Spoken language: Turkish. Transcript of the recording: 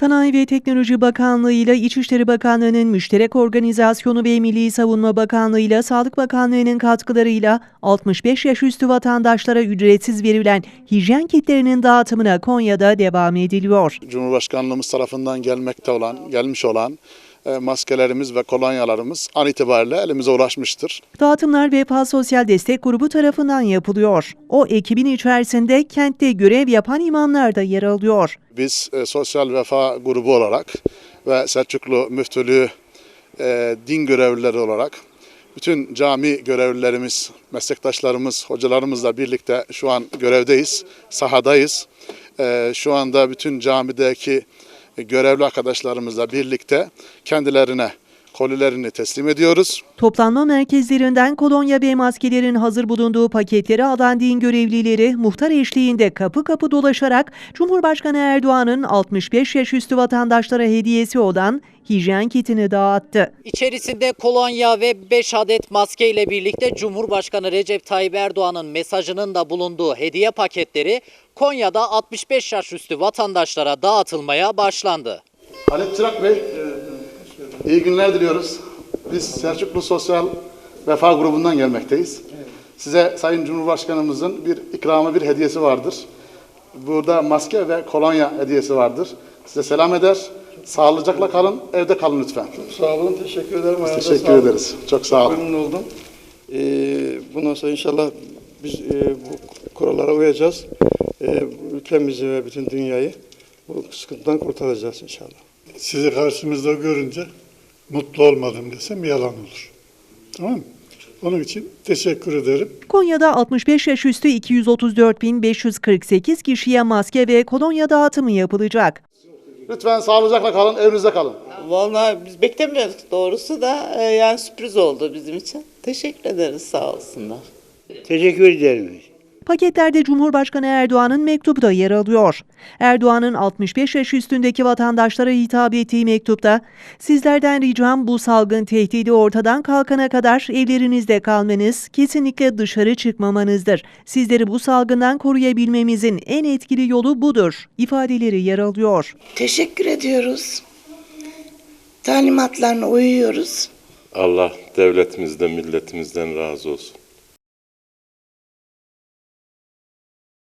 Sanayi ve Teknoloji Bakanlığı ile İçişleri Bakanlığı'nın müşterek organizasyonu ve Milli Savunma Bakanlığı ile Sağlık Bakanlığı'nın katkılarıyla 65 yaş üstü vatandaşlara ücretsiz verilen hijyen kitlerinin dağıtımına Konya'da devam ediliyor. Cumhurbaşkanlığımız tarafından gelmekte olan, gelmiş olan maskelerimiz ve kolonyalarımız an itibariyle elimize ulaşmıştır. Dağıtımlar Vefa Sosyal Destek Grubu tarafından yapılıyor. O ekibin içerisinde kentte görev yapan imamlar da yer alıyor. Biz e, sosyal vefa grubu olarak ve Selçuklu Müftülüğü e, din görevlileri olarak bütün cami görevlilerimiz, meslektaşlarımız, hocalarımızla birlikte şu an görevdeyiz, sahadayız. E, şu anda bütün camideki görevli arkadaşlarımızla birlikte kendilerine kolilerini teslim ediyoruz. Toplanma merkezlerinden kolonya ve maskelerin hazır bulunduğu paketleri alan din görevlileri muhtar eşliğinde kapı kapı dolaşarak Cumhurbaşkanı Erdoğan'ın 65 yaş üstü vatandaşlara hediyesi olan hijyen kitini dağıttı. İçerisinde kolonya ve 5 adet maske ile birlikte Cumhurbaşkanı Recep Tayyip Erdoğan'ın mesajının da bulunduğu hediye paketleri Konya'da 65 yaş üstü vatandaşlara dağıtılmaya başlandı. Halit Çırak Bey, iyi günler diliyoruz. Biz Selçuklu Sosyal Vefa Grubu'ndan gelmekteyiz. Size Sayın Cumhurbaşkanımızın bir ikramı, bir hediyesi vardır. Burada maske ve kolonya hediyesi vardır. Size selam eder. Sağlıcakla kalın, evde kalın lütfen. Sağ olun, teşekkür ederim. Ayağınıza Teşekkür sağlık. ederiz. Çok sağ olun. Memnun oldum. Ee, bundan sonra inşallah biz e, bu kurallara uyacağız. Ee, ülkemizi ve bütün dünyayı bu sıkıntıdan kurtaracağız inşallah. Sizi karşımızda görünce mutlu olmadım desem yalan olur. Tamam mı? Onun için teşekkür ederim. Konya'da 65 yaş üstü 234.548 kişiye maske ve kolonya dağıtımı yapılacak. Lütfen sağlıcakla kalın, evinizde kalın. Vallahi biz beklemiyorduk doğrusu da e, yani sürpriz oldu bizim için. Teşekkür ederiz sağ olsunlar. Teşekkür ederim. Paketlerde Cumhurbaşkanı Erdoğan'ın mektubu da yer alıyor. Erdoğan'ın 65 yaş üstündeki vatandaşlara hitap ettiği mektupta, sizlerden ricam bu salgın tehdidi ortadan kalkana kadar evlerinizde kalmanız, kesinlikle dışarı çıkmamanızdır. Sizleri bu salgından koruyabilmemizin en etkili yolu budur ifadeleri yer alıyor. Teşekkür ediyoruz. Talimatlarına uyuyoruz. Allah devletimizden, milletimizden razı olsun.